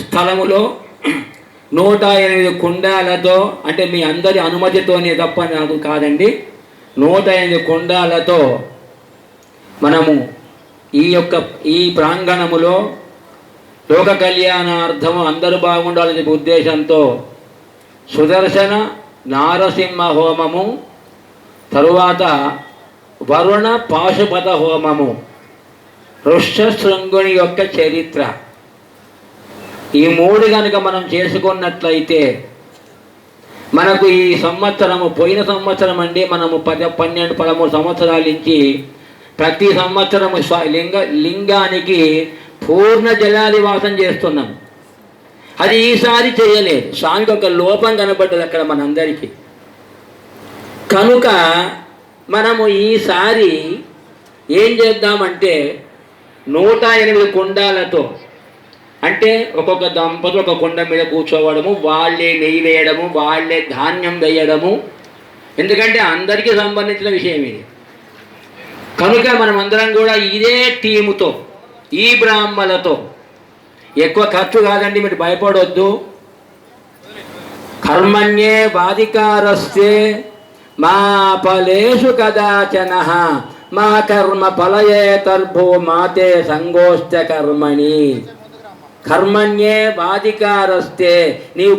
స్థలములో నూట ఎనిమిది కుండాలతో అంటే మీ అందరి అనుమతితోనే తప్ప నాకు కాదండి నూట ఎనిమిది కుండాలతో మనము ఈ యొక్క ఈ ప్రాంగణములో లోక కళ్యాణార్థము అందరూ బాగుండాలనే ఉద్దేశంతో సుదర్శన నారసింహ హోమము తరువాత వరుణ పాశుపత హోమము ఋష్యశృంగుని యొక్క చరిత్ర. ఈ మూడు కనుక మనం చేసుకున్నట్లయితే మనకు ఈ సంవత్సరము పోయిన సంవత్సరం అండి మనము పద పన్నెండు పదమూడు సంవత్సరాల నుంచి ప్రతి సంవత్సరము లింగ లింగానికి పూర్ణ జలాదివాసం చేస్తున్నాం. అది ఈసారి చేయలేదు. స్వామికి ఒక లోపం కనబడ్డది అక్కడ మనందరికీ. కనుక మనము ఈసారి ఏం చేద్దామంటే నూట ఎనిమిది కుండాలతో అంటే ఒక్కొక్క దంపతులు ఒక కొండ మీద కూర్చోవడము వాళ్ళే నెయ్యి వేయడము వాళ్ళే ధాన్యం వేయడము. ఎందుకంటే అందరికీ సంబంధించిన విషయం ఇది. కనుక మనం అందరం కూడా ఇదే టీముతో ఈ బ్రాహ్మలతో ఎక్కువ ఖర్చు కాదండి మీరు భయపడొద్దు. కర్మణ్యే బాధికారస్తే మా ఫలేషు కదాచన మా కర్మ ఫలయే తర్భో మాతే సంగోష్ట కర్మణి కర్మణ్యే బాధికారొస్తే నీవు